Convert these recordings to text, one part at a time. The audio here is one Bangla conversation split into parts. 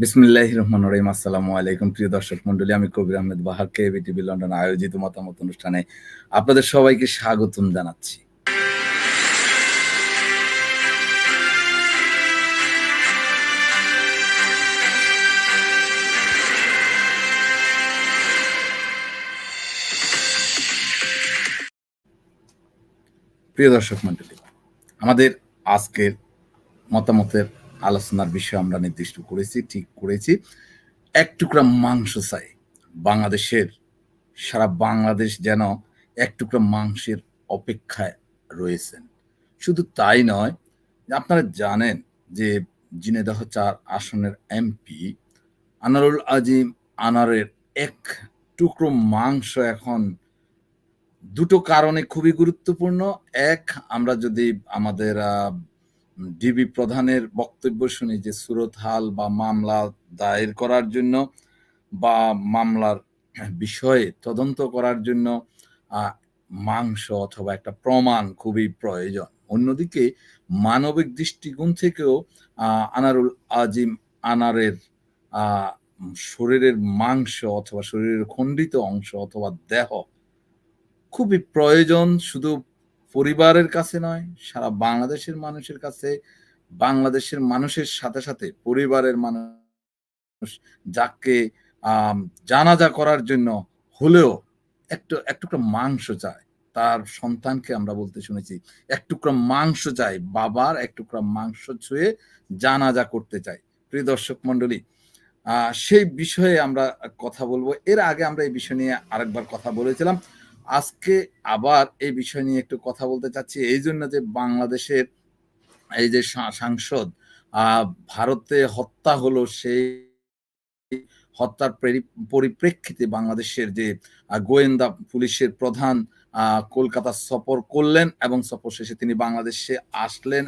বিসমিল্লাহ রহমান রহিম। আসসালামু আলাইকুম প্রিয় দর্শক মন্ডলী, আমি কবির আহমেদ বাহার কে বিটিভি লন্ডন আয়োজিত মতামত অনুষ্ঠানে আপনাদের সবাইকে স্বাগতম জানাচ্ছি। প্রিয় দর্শক মন্ডলী, আমাদের আজকের মতামতের আলোচনার বিষয় আমরা নির্দিষ্ট করেছি, ঠিক করেছি। এক টুকরা মাংস চাই। বাংলাদেশের, সারা বাংলাদেশ যেন এক টুকরা মাংসের অপেক্ষায় রয়েছেন। শুধু তাই নয়, আপনারা জানেন যে জিনেদাহ চার আসনের এমপি আনারুল আজিম আনারের এক টুকরো মাংস এখন দুটো কারণে খুবই গুরুত্বপূর্ণ। এক, আমরা যদি আমাদের ডিবি প্রধানের বক্তব্য শুনি যে, সুরত হাল বা মামলা দায়ের করার জন্য বা মামলার বিষয়ে তদন্ত করার জন্য মাংস অথবা একটা প্রমাণ খুবই প্রয়োজন। অন্যদিকে, মানবিক দৃষ্টিকোণ থেকেও আনারুল আজিম আনারের শরীরের মাংস অথবা শরীরের খণ্ডিত অংশ অথবা দেহ খুবই প্রয়োজন। শুধু পরিবারের কাছে নয়, সারা বাংলাদেশের মানুষের কাছে, বাংলাদেশের মানুষের সাথে সাথে পরিবারের মানুষ যাকে জানাজা করার জন্য হলেও একটু, একটুকরা মাংস চায়। তার সন্তানকে আমরা বলতে শুনেছি এক টুকরা মাংস চাই বাবার এক টুকরা মাংস ছুঁয়ে জানাজা করতে চাই প্রিয় দর্শক মন্ডলী সেই বিষয়ে আমরা কথা বলব। এর আগে আমরা এই বিষয় নিয়ে আরেকবার কথা বলেছিলাম। আজকে আবার এই বিষয় নিয়ে একটু কথা বলতে চাচ্ছি, এই জন্য যে বাংলাদেশের এই যে সাংসদ ভারতে হত্যা হলো সেই হত্যার পরিপ্রেক্ষিতে বাংলাদেশের যে গোয়েন্দা পুলিশের প্রধান কলকাতা সফর করলেন এবং সফর শেষে তিনি বাংলাদেশে আসলেন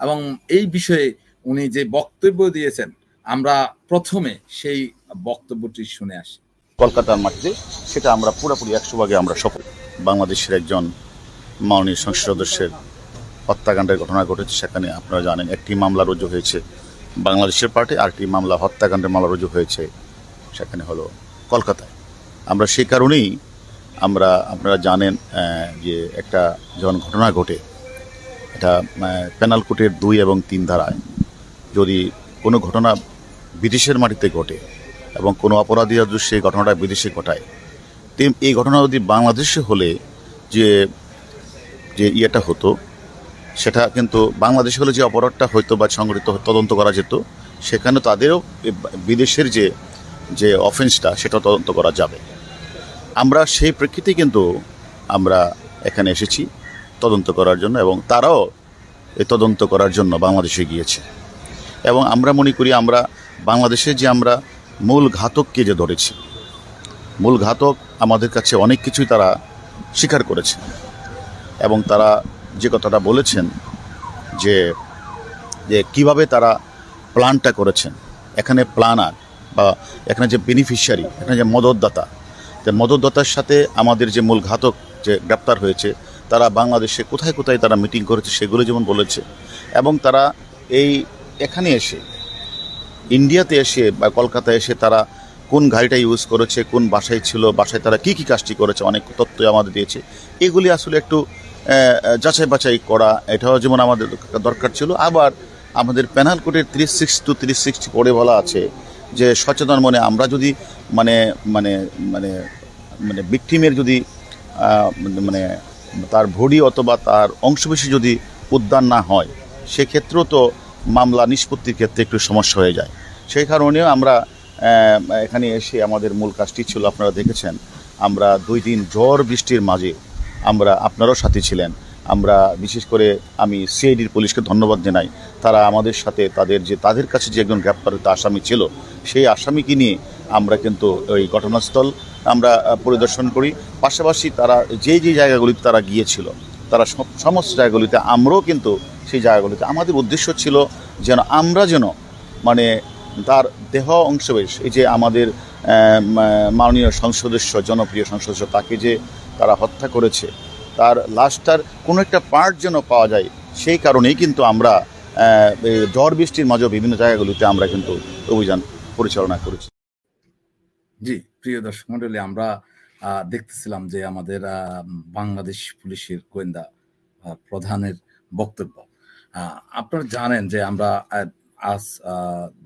এবং এই বিষয়ে উনি যে বক্তব্য দিয়েছেন, আমরা প্রথমে সেই বক্তব্যটি শুনে আসি। কলকাতার মাটিতে, সেটা আমরা পুরোপুরি একশো ভাগে আমরা সফল। বাংলাদেশের একজন মাননীয় সংসদ সদস্যের হত্যাকাণ্ডের ঘটনা ঘটেছে, সেখানে আপনারা জানেন একটি মামলা রুজু হয়েছে বাংলাদেশের পার্টি, আরেকটি মামলা হত্যাকাণ্ডের মামলা রুজু হয়েছে সেখানে হলো কলকাতায়। আমরা সেই কারণেই আমরা, আপনারা জানেন যে একটা যখন ঘটনা ঘটে, এটা পেনাল কোর্টের দুই এবং তিন ধারায়, যদি কোনো ঘটনা বিদেশের মাটিতে ঘটে এবং কোনো অপরাধী যদি সেই ঘটনাটা বিদেশে ঘটায়, তেম, এই ঘটনা যদি বাংলাদেশে হলে যে যে ইয়েটা হতো, সেটা কিন্তু বাংলাদেশে হলে যে অপরাধটা হয়তো বা সংগঠিত তদন্ত করা যেত, সেখানে তাদেরও বিদেশের যে যে অফেন্সটা সেটা তদন্ত করা যাবে। আমরা সেই প্রেক্ষিতে কিন্তু আমরা এখানে এসেছি তদন্ত করার জন্য এবং তারাও এই তদন্ত করার জন্য বাংলাদেশে গিয়েছে। এবং আমরা মনে করি আমরা বাংলাদেশে যে আমরা মূল ঘাতককে যে ধরেছে। মূল ঘাতক আমাদের কাছে অনেক কিছুই তারা স্বীকার করেছে। এবং তারা যে কথাটা বলেছেন যে যে কীভাবে তারা প্ল্যানটা করেছেন, এখানে প্ল্যানার বা এখানে যে বেনিফিশিয়ারি এখানে যে মদতদাতা, যে মদতদাতার সাথে আমাদের যে মূল ঘাতক যে গ্রেপ্তার হয়েছে, তারা বাংলাদেশে কোথায় কোথায় তারা মিটিং করেছে সেগুলো যেমন বলেছে, এবং তারা এই এখানে এসে ইন্ডিয়াতে এসে বা কলকাতায় এসে তারা কোন গাড়িটা ইউজ করেছে, কোন বাসায় ছিল, বাসায় তারা কী কী কাজটি করেছে, অনেক তথ্য আমাদের দিয়েছে। এগুলি আসলে একটু যাচাই বাছাই করা, এটাও যেমন আমাদের দরকার ছিল। আবার আমাদের প্যানাল কোডের তিরিশ সিক্স টু তিরিশ সিক্সটি পড়ে বলা আছে যে সচেতন মনে আমরা যদি মানে মানে মানে মানে বিক্টিমের যদি মানে তার ভড়ি অথবা তার অংশবেশি যদি উদ্যান না হয়, সেক্ষেত্রেও তো মামলা নিষ্পত্তির ক্ষেত্রে একটু সমস্যা হয়ে যায়। সেই কারণেও আমরা এখানে এসে আমাদের মূল কাজটি ছিল, আপনারা দেখেছেন, আমরা দুই দিন ঝড় বৃষ্টির মাঝে আমরা আপনারও সাথে ছিলেন। আমরা বিশেষ করে আমি সিআইডির পুলিশকে ধন্যবাদ জানাই। তারা আমাদের সাথে তাদের যে, তাদের কাছে যে একজন গ্রেপ্তারিত আসামি ছিল, সেই আসামিকে নিয়ে আমরা কিন্তু ওই ঘটনাস্থল আমরা পরিদর্শন করি। পাশাপাশি তারা যে যে জায়গাগুলিতে তারা গিয়েছিল, তারা সমস্ত জায়গাগুলিতে আমরাও কিন্তু সেই জায়গাগুলিতে, আমাদের উদ্দেশ্য ছিল যেন আমরা যেন মানে তার দেহ অংশবেশ এই যে আমাদের মাননীয় সংসদস্য, জনপ্রিয় সংসদস্য, তাকে যে তারা হত্যা করেছে, তার লাশটার কোনো একটা পার্ট যেন পাওয়া যায়, সেই কারণেই কিন্তু আমরা ঝড় বৃষ্টির মাঝে বিভিন্ন জায়গাগুলিতে আমরা কিন্তু অভিযান পরিচালনা করেছি। জি, প্রিয় দর্শক মন্ডলী, আমরা দেখতেছিলাম যে আমাদের বাংলাদেশ পুলিশের গোয়েন্দা প্রধানের বক্তব্য। আপনারা জানেন যে আমরা আজ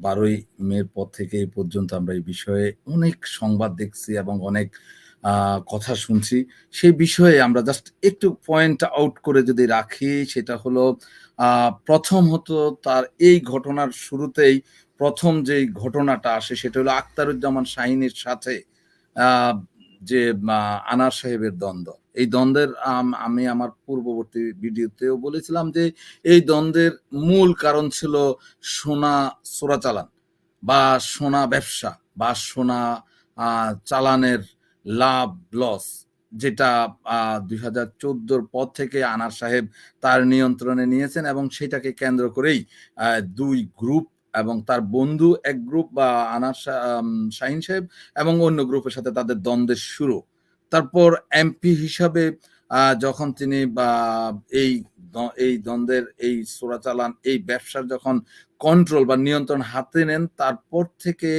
বারোই মের পর থেকে এই পর্যন্ত আমরা এই বিষয়ে অনেক সংবাদ দেখছি এবং অনেক কথা শুনছি। সেই বিষয়ে আমরা জাস্ট একটু পয়েন্ট আউট করে যদি রাখি, সেটা হলো প্রথম হতো তার এই ঘটনার শুরুতেই প্রথম যে ঘটনাটা আসে, সেটা হলো আখতারুজ্জামান শাহিনের সাথে যে আনার সাহেবের দ্বন্দ্ব। এই দ্বন্দ্বের, আমি আমার পূর্ববর্তী ভিডিওতেও বলেছিলাম যে, এই দ্বন্দ্বের মূল কারণ ছিল সোনা চোরাচালান বা সোনা ব্যবসা বা সোনা চালানের লাভ, লস যেটা দুই হাজার চোদ্দোর পর থেকে আনার সাহেব তার নিয়ন্ত্রণে নিয়েছেন এবং সেটাকে কেন্দ্র করেই দুই গ্রুপ এবং তার বন্ধু এক গ্রুপ বা আনার শাহিন সাহেব এবং অন্য গ্রুপের সাথে তাদের দ্বন্দ্বের শুরু। তারপর এমপি হিসাবে যখন তিনি, বা, এই এই দ্বন্দ্বের, এই চোরাচালান এই ব্যবসার যখন কন্ট্রোল বা নিয়ন্ত্রণ হাতে নেন, তারপর থেকে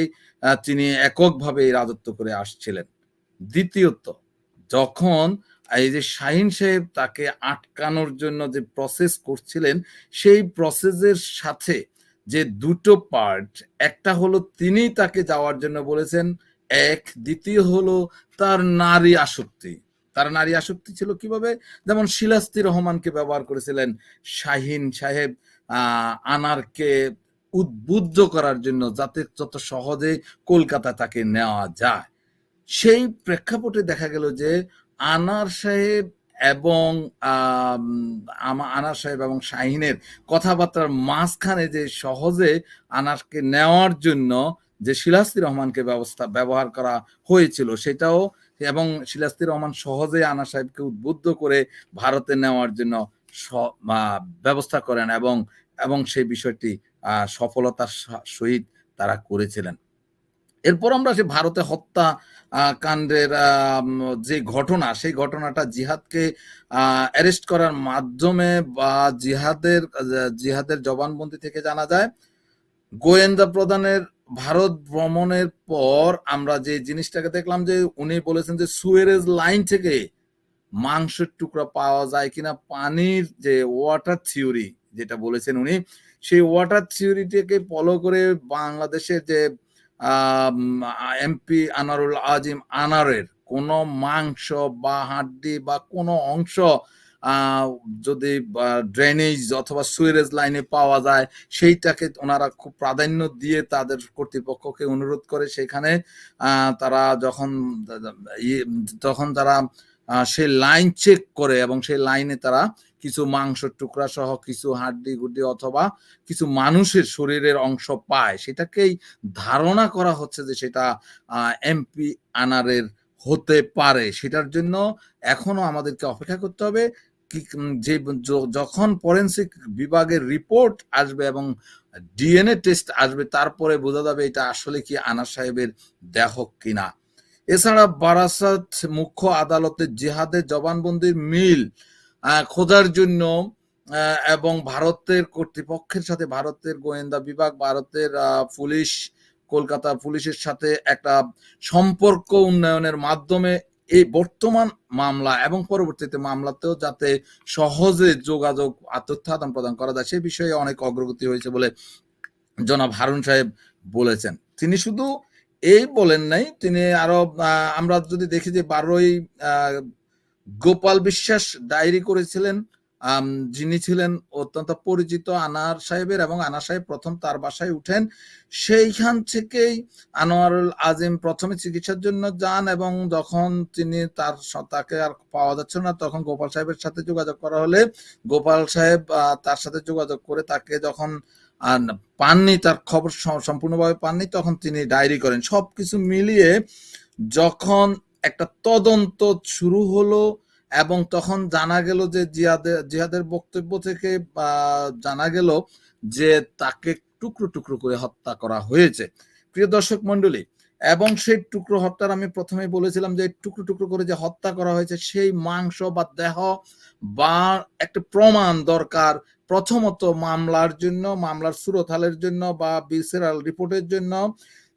তিনি এককভাবে রাজত্ব করে আসছিলেন। দ্বিতীয়ত, যখন এই যে শাহিন সাহেব তাকে আটকানোর জন্য যে প্রসেস করছিলেন, সেই প্রসেসের সাথে যে দুটো পার্ট একটা হলো তিনি তাকে যাওয়ার জন্য বলেছেন, এক, দ্বিতীয় হলো তার নারী আসক্তি। তার নারী আসক্তি ছিল কীভাবে? যেমন শিলাস্তি রহমানকে ব্যবহার করেছিলেন শাহিন সাহেব আনারকে উদ্বুদ্ধ করার জন্য যাতে যত সহজে কলকাতা তাকে নেওয়া যায়। সেই প্রেক্ষাপটে দেখা গেল যে আনার সাহেব এবং আনার সাহেব এবং শাহিনের কথাবার্তার মাঝখানে যে সহজে আনারকে নেওয়ার জন্য যে শিলাস্তি রহমানকে ব্যবস্থা, ব্যবহার করা হয়েছিল, সেটাও এবং শিলাস্তি রহমান সহজে আনা সাহেবকে উদ্বুদ্ধ করে ভারতে নেওয়ার জন্য ব্যবস্থা করেন এবং এবং সেই বিষয়টি সফলতার সহিত তারা করেছিলেন। এরপর আমরা সে ভারতে হত্যা কাণ্ডের যে ঘটনা, সেই ঘটনাটা জিহাদকে অ্যারেস্ট করার মাধ্যমে বা জিহাদের জিহাদের জবানবন্দি থেকে জানা যায়, গোয়েন্দা প্রধানের ভারত ভ্রমণের পর আমরা যে জিনিসটাকে দেখলাম যে উনি বলেছেন যে সুয়েরেজ লাইন থেকে মাংসের টুকরা পাওয়া যায় কিনা, পানির যে ওয়াটার থিওরি যেটা বলেছেন উনি, সেই ওয়াটার থিওরিটাকে ফলো করে বাংলাদেশের যে এমপি আনারুল আজিম আনারের কোনো মাংস বা হাড্ডি বা কোনো অংশ যদি ড্রেনেজ অথবা সুয়েরেজ লাইনে পাওয়া যায়, সেইটাকে ওনারা খুব প্রাধান্য দিয়ে তাদের কর্তৃপক্ষকে অনুরোধ করে সেখানে তারা যখন তখন তারা সেই লাইন চেক করে এবং সেই লাইনে তারা কিছু মাংসের টুকরা সহ কিছু হাড্ডি গুড্ডি অথবা কিছু মানুষের শরীরের অংশ পায়। সেটাকেই ধারণা করা হচ্ছে যে সেটা এমপি আনারের হতে পারে। সেটার জন্য এখনও আমাদেরকে অপেক্ষা করতে হবে। যে যখন ফরেন্সিক বিভাগের রিপোর্ট আসবে এবং ডিএনএ টেস্ট আসবে, তারপরে বোঝা যাবে এটা আসলে কি আনার সাহেবের দেহ কিনা। এছাড়া বারাসাত মুখ্য আদালতে জিহাদের জবানবন্দির মিল খোঁজার জন্য এবং ভারতের কর্তৃপক্ষের সাথে ভারতের গোয়েন্দা বিভাগ, ভারতের পুলিশ, কলকাতা পুলিশের সাথে একটা সম্পর্ক উন্নয়নের মাধ্যমে এই বর্তমান মামলা এবং পরবর্তীতে মামলাতেও যাতে সহজে যোগাযোগ তথ্য আদান প্রদান করা যায়, সে বিষয়ে অনেক অগ্রগতি হয়েছে বলে জনাব হারুন সাহেব বলেছেন। তিনি শুধু এই বলেন নাই, তিনি আরও আমরা যদি দেখি যে বারোই গোপাল বিশ্বাস ডায়েরি করেছিলেন যিনি ছিলেন অত্যন্ত পরিচিত আনার সাহেবের এবং আনার সাহেব প্রথম তার বাসায় উঠেন। সেইখান থেকেই আনোয়ারুল আজিম প্রথমে চিকিৎসার জন্য যান এবং যখন তিনি তার তাকে আর পাওয়া যাচ্ছে না, তখন গোপাল সাহেবের সাথে যোগাযোগ করা হলে গোপাল সাহেব তার সাথে যোগাযোগ করে তাকে যখন পাননি, তার খবর সম্পূর্ণভাবে পাননি, তখন তিনি ডায়েরি করেন। সবকিছু মিলিয়ে যখন একটা তদন্ত শুরু হলো এবং তখন জানা গেল যে জিয়াদের জিহাদের বক্তব্য থেকে জানা গেল যে তাকে টুকরো টুকরো করে হত্যা করা হয়েছে। প্রিয় দর্শক মন্ডলী এবং সেই টুকরো হত্যার আমি প্রথমে বলেছিলাম যে টুকরো টুকরো করে যে হত্যা করা হয়েছে, সেই মাংস বা দেহ বা একটা প্রমাণ দরকার প্রথমত মামলার জন্য, মামলার সুরতালের জন্য বা বিসেরাল রিপোর্টের জন্য।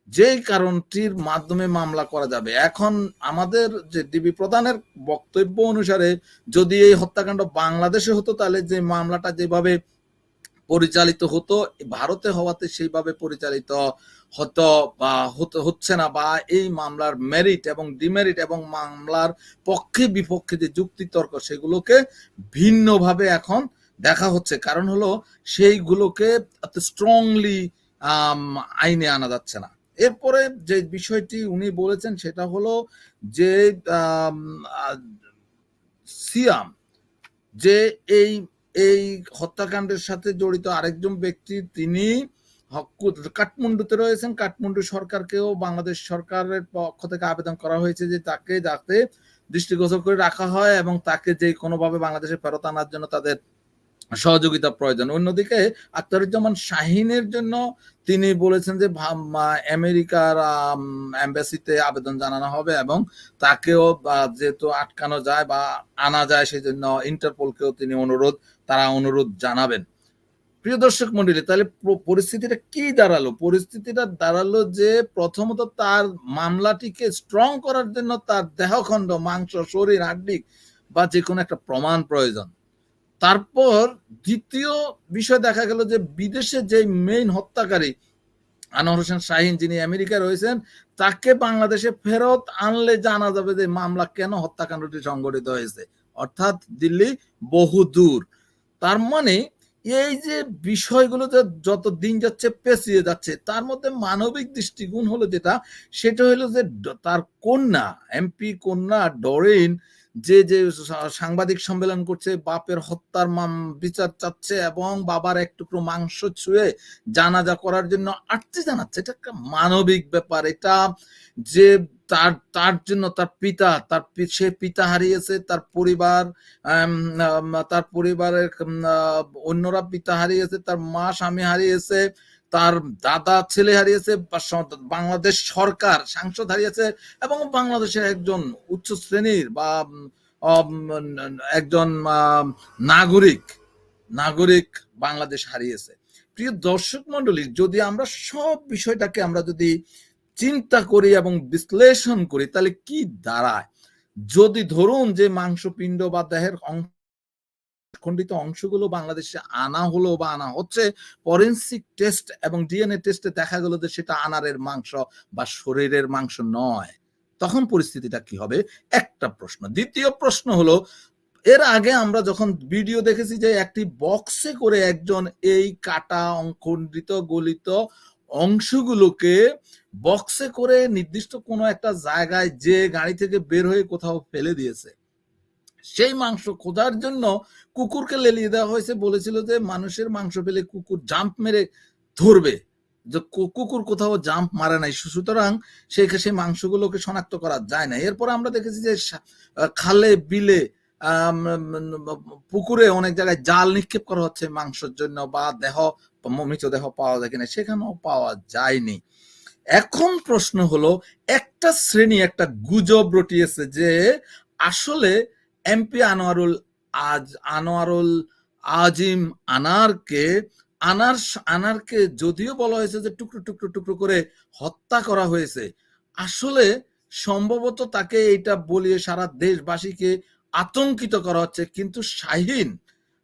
যেই কারণটির মাধ্যমে মামলা করা যাবে। এখন আমাদের যে ডিবি প্রধানের বক্তব্য অনুসারে যদি এই হত্যাকাণ্ড বাংলাদেশে হতো, তাহলে যে মামলাটা যেভাবে পরিচালিত হতো, ভারতে হওয়াতে সেইভাবে পরিচালিত হতো বা হচ্ছে না বা এই মামলার মেরিট এবং ডিমেরিট এবং মামলার পক্ষে বিপক্ষে যে যুক্তিতর্ক, সেগুলোকে ভিন্নভাবে এখন দেখা হচ্ছে। কারণ হলো, সেইগুলোকে স্ট্রংলি আইনে আনা যাচ্ছে না। এরপরে যে বিষয়টি উনি বলেছেন সেটা হলো যে সিয়াম, যে এই এই হত্যাকাণ্ডের সাথে জড়িত আরেকজন ব্যক্তি তিনি কাঠমান্ডুতে রয়েছেন। কাঠমান্ডু সরকারকেও বাংলাদেশ সরকারের পক্ষ থেকে আবেদন করা হয়েছে যে তাকে যাতে দৃষ্টিগোচর করে রাখা হয় এবং তাকে যে কোনোভাবে বাংলাদেশে ফেরত আনার জন্য তাদের সহযোগিতা প্রয়োজন। অন্যদিকে আখতারুজ্জামান শাহিনের জন্য তিনি বলেছেন যে আমেরিকার এম্বাসিতে আবেদন জানানো হবে এবং তাকেও যেহেতু আটকানো যায় বা আনা যায় সেই জন্য ইন্টারপোলকেও তিনি অনুরোধ, তারা অনুরোধ জানাবেন। প্রিয় দর্শক মন্ডলী, তাহলে পরিস্থিতিটা কি দাঁড়াল? পরিস্থিতিটা দাঁড়াল যে, প্রথমত তার মামলাটিকে স্ট্রং করার জন্য তার দেহখণ্ড, মাংস, শরীর, হাড্ডি বা যে কোনো একটা প্রমাণ প্রয়োজন। তারপর দ্বিতীয় বিষয় দেখা গেল যে বিদেশে যে মেইন হত্যাকারী আনোয়ার হোসেন শাহিন যিনি আমেরিকায় রয়েছেন, তাকে বাংলাদেশে ফেরত আনলে জানা যাবে যে মামলা কেন হত্যাকাণ্ডটি সংঘটিত হয়েছে। অর্থাৎ দিল্লি বহু দূর। তার মানে এই যে বিষয়গুলো যে যত দিন যাচ্ছে পেঁচিয়ে যাচ্ছে, তার মধ্যে মানবিক দৃষ্টিগুণ হলো যেটা, সেটা হলো যে তার কন্যা এমপি কন্যা ডরিন যে যে সাংবাদিক সম্মেলন করছে, বাপের হত্যার মাম বিচার চাচ্ছে এবং বাবার এক টুকরো মাংস ছুঁয়ে জানাজা করার জন্য আর্জি জানাচ্ছে। এটা একটা মানবিক ব্যাপার। এটা যে তার তার জন্য তার পিতা, তার সে পিতা হারিয়েছে, তার পরিবার তার পরিবারের অন্যরা পিতা হারিয়েছে, তার মা, স্বামী হারিয়েছে তার দাদা ছেলে হারিয়েছে বাংলাদেশ সরকার, সাংসদ হারিয়েছে, এবং বাংলাদেশের একজন উচ্চ শ্রেণির বা একজন নাগরিক নাগরিক বাংলাদেশ হারিয়েছে। প্রিয় দর্শক মন্ডলী যদি আমরা সব বিষয়টাকে আমরা যদি চিন্তা করি এবং বিশ্লেষণ করি, তাহলে কি দাঁড়ায়? যদি ধরুন যে মাংসপিণ্ড বা দেহের অংশ খণ্ডিত অংশগুলো বাংলাদেশে আনা হলো বা আনা হচ্ছে ফরেন্সিক টেস্ট এবং ডিএনএ টেস্টে দেখা গেল যে সেটা আনারের মাংস বা শরীরের মাংস নয়। তখন পরিস্থিতিটা কি হবে? একটা প্রশ্ন। দ্বিতীয় প্রশ্ন হলো, এর আগে আমরা যখন ভিডিও দেখেছি যে একটি বক্সে করে একজন এই কাটা অঙ্কন্ডিত গলিত অংশগুলোকে বক্সে করে নির্দিষ্ট কোনো একটা জায়গায় যে গাড়ি থেকে বের হয়ে কোথাও ফেলে দিয়েছে, সেই মাংস খোঁজার জন্য কুকুরকে লেলিয়ে দেওয়া হয়েছে, বলেছিল যে মানুষের মাংস পেলে কুকুর জাম্প মেরে ধরবে। যে কুকুর কোথাও জাম্প মারে নাই। সুতরাং সেই সেই মাংসগুলোকে শনাক্ত করা যায় না এরপর আমরা দেখেছি যে খালে, বিলে পুকুরে অনেক জায়গায় জাল নিক্ষেপ করা হচ্ছে মাংসের জন্য বা দেহ মৃতদেহ পাওয়া যায় কিনা সেখানেও পাওয়া যায়নি। এখন প্রশ্ন হলো, একটা শ্রেণি, একটা গুজব রটিয়েছে যে আসলে এমপি আনোয়ারুল আজ আনোয়ারুল আজিম আনারকে আনার আনারকে যদিও বলা হয়েছে যে টুকরো টুকরো টুকরো করে হত্যা করা হয়েছে আসলে সম্ভবত তাকে এটা বলিয়ে সারা দেশবাসীকে আতঙ্কিত করা হচ্ছে। কিন্তু শাহিন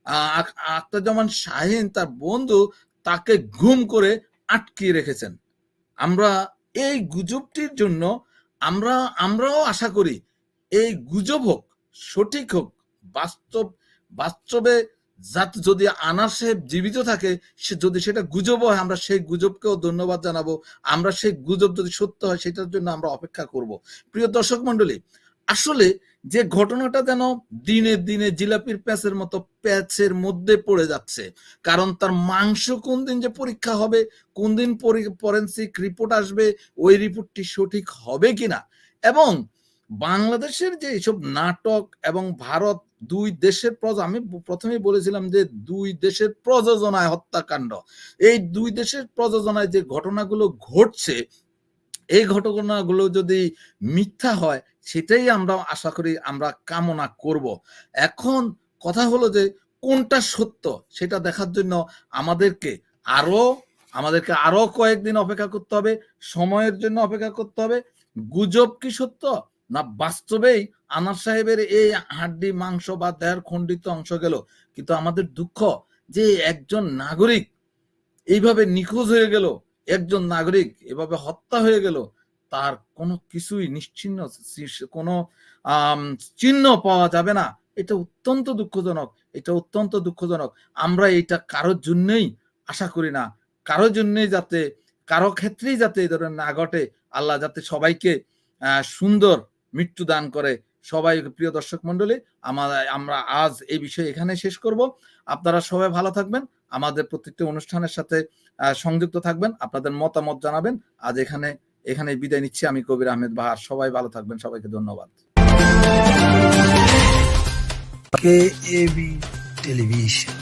আহ, আক- আখতারুজ্জামান শাহিন তার বন্ধু তাকে ঘুম করে আটকিয়ে রেখেছেন। আমরা এই গুজবটির জন্য আমরা আমরাও আশা করি এই গুজব হোক সঠিক হোক বাস্তব, বাস্তবে যাতে যদি আনার সাহেব জীবিত থাকে, সে যদি সেটা গুজব হয়, আমরা সেই গুজবকেও ধন্যবাদ জানাব। আমরা সেই গুজব যদি সত্য হয়, সেটার জন্য আমরা অপেক্ষা করব। প্রিয় দর্শক মন্ডলী আসলে যে ঘটনাটা যেন দিনে দিনে জিলাপির প্যাচের মতো প্যাচের মধ্যে পড়ে যাচ্ছে, কারণ তার মাংস কোন দিন যে পরীক্ষা হবে, কোন দিন ফরেন্সিক রিপোর্ট আসবে, ওই রিপোর্টটি সঠিক হবে কিনা? এবং বাংলাদেশের যে এইসব নাটক এবং ভারত দুই দেশের প্রজ, আমি প্রথমেই বলেছিলাম যে দুই দেশের প্রযোজনায় হত্যাকাণ্ড। এই দুই দেশের প্রযোজনায় যে ঘটনাগুলো ঘটছে, এই ঘটনাগুলো যদি মিথ্যা হয়, সেটাই আমরা আশা করি আমরা কামনা করব। এখন কথা হলো যে কোনটা সত্য সেটা দেখার জন্য আমাদেরকে আরও আমাদেরকে আরও কয়েকদিন অপেক্ষা করতে হবে, সময়ের জন্য অপেক্ষা করতে হবে। গুজব কি সত্য না বাস্তবেই আনার সাহেবের এই হাড্ডি, মাংস বা দেহের খণ্ডিত অংশ গেল। কিন্তু আমাদের দুঃখ যে একজন নাগরিক এইভাবে নিখোঁজ হয়ে গেল, একজন নাগরিক এভাবে হত্যা হয়ে গেল, তার কোনো কিছুই নিশ্চিহ্ন কোনো চিহ্ন পাওয়া যাবে না। এটা অত্যন্ত দুঃখজনক, এটা অত্যন্ত দুঃখজনক। আমরা এটা কারোর জন্যই আশা করি না। কারোর জন্যই যাতে, কারও ক্ষেত্রেই যাতে এই ধরনের না ঘটে, আল্লাহ যাতে সবাইকে সুন্দর মৃত্যু দান করে। সবাই প্রিয় দর্শক মন্ডলী আমার, আমরা আজ এই বিষয়ে এখানে শেষ করব। আপনারা সবাই ভালো থাকবেন, আমাদের প্রত্যেকটি অনুষ্ঠানের সাথে সংযুক্ত থাকবেন, আপনাদের মতামত জানাবেন। আজ এখানে এখানে বিদায় নিচ্ছি আমি কবির আহমেদ বাহার সবাই ভালো থাকবেন, সবাইকে ধন্যবাদ। টেলিভিশন।